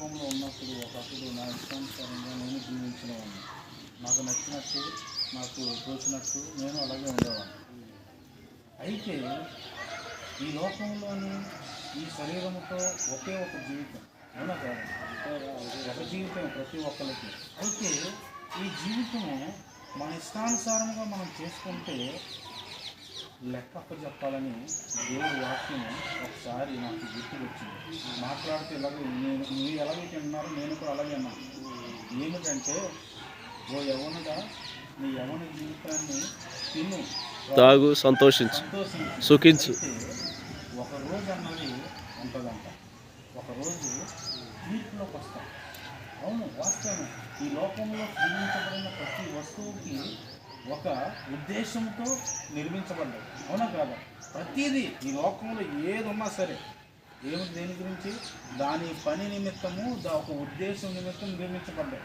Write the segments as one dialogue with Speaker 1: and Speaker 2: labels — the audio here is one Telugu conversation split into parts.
Speaker 1: పాపంలో ఉన్నప్పుడు ఒకప్పుడు నా ఇష్టానుసారంగా నేను జీవించినవాడిని. నాకు నచ్చినట్టు నాకు తోచినట్టు నేను అలాగే ఉండేవాడిని. అయితే ఈ లోకంలోని ఈ శరీరంతో ఒకే ఒక జీవితం. అవునా కాదు? ఒక జీవితం ప్రతి ఒక్కరికి అయితే ఈ జీవితము మన ఇష్టానుసారంగా మనం చేసుకుంటే లెక్క చెప్పాలని దేవుడి వాక్యం ఒకసారి నాకు గుర్తుకు వచ్చింది మాట్లాడితే ఇలాగే నేను మీరు ఎలాగైతే విన్నారో నేను కూడా అలాగే అన్నాను. ఏమిటంటే ఓ యవనుగా నీ యవన జీవితాన్ని తిను.
Speaker 2: తాగు సంతోషించు సుఖించు.
Speaker 1: ఒక రోజు అన్నది ఉంటుందంట. ఒక రోజు తీర్పులోకి వస్తాం. అవును వాస్తవమే. ఈ లోకంలో సృజించబడిన ప్రతి వస్తువుకి ఒక ఉద్దేశంతో నిర్మించబడ్డాయి. అవునా కాదా? ప్రతిదీ ఈ లోకంలో ఏది ఉన్నా సరే. ఏమి దేని గురించి? దాని పని నిమిత్తము దా ఒక ఉద్దేశం నిమిత్తం నిర్మించబడ్డాయి.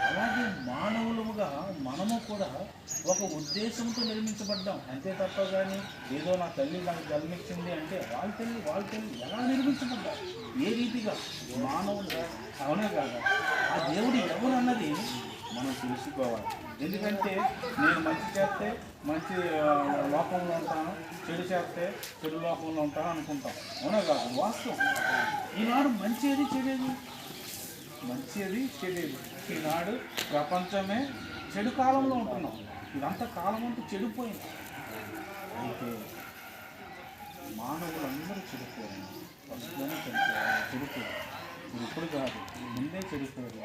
Speaker 1: అలాగే మానవులుగా మనము కూడా ఒక ఉద్దేశంతో నిర్మించబడ్డాం. అంతే తప్ప కానీ ఏదో నా తల్లి నాకు జన్మించింది అంటే వాళ్ళ తల్లి వాళ్ళ తల్లి ఎలా నిర్మించబడ్డారు ఏ రీతిగా? మానవులు. అవునా కాదా? ఆ దేవుడు ఎవరు అన్నది మనం తెలుసుకోవాలి. ఎందుకంటే నేను మంచి చేస్తే మంచి లోకంలో ఉంటాను చెడు చేస్తే చెడు లోకంలో ఉంటాను అనుకుంటాం. అవునా కాదు? వాస్తవం. ఈనాడు మంచి అది చెడేది? మంచిది చెడేది. ఈనాడు ప్రపంచమే చెడు కాలంలో ఉంటున్నాం. ఇదంతా కాలం అంతా చెడిపోయింది. అయితే మానవులందరూ చెడిపోయారు. ఫస్ట్లోనే చెడిపోయారు. చెడిపోయారు. ఇప్పుడు కాదు ముందే చెడిపోయారు.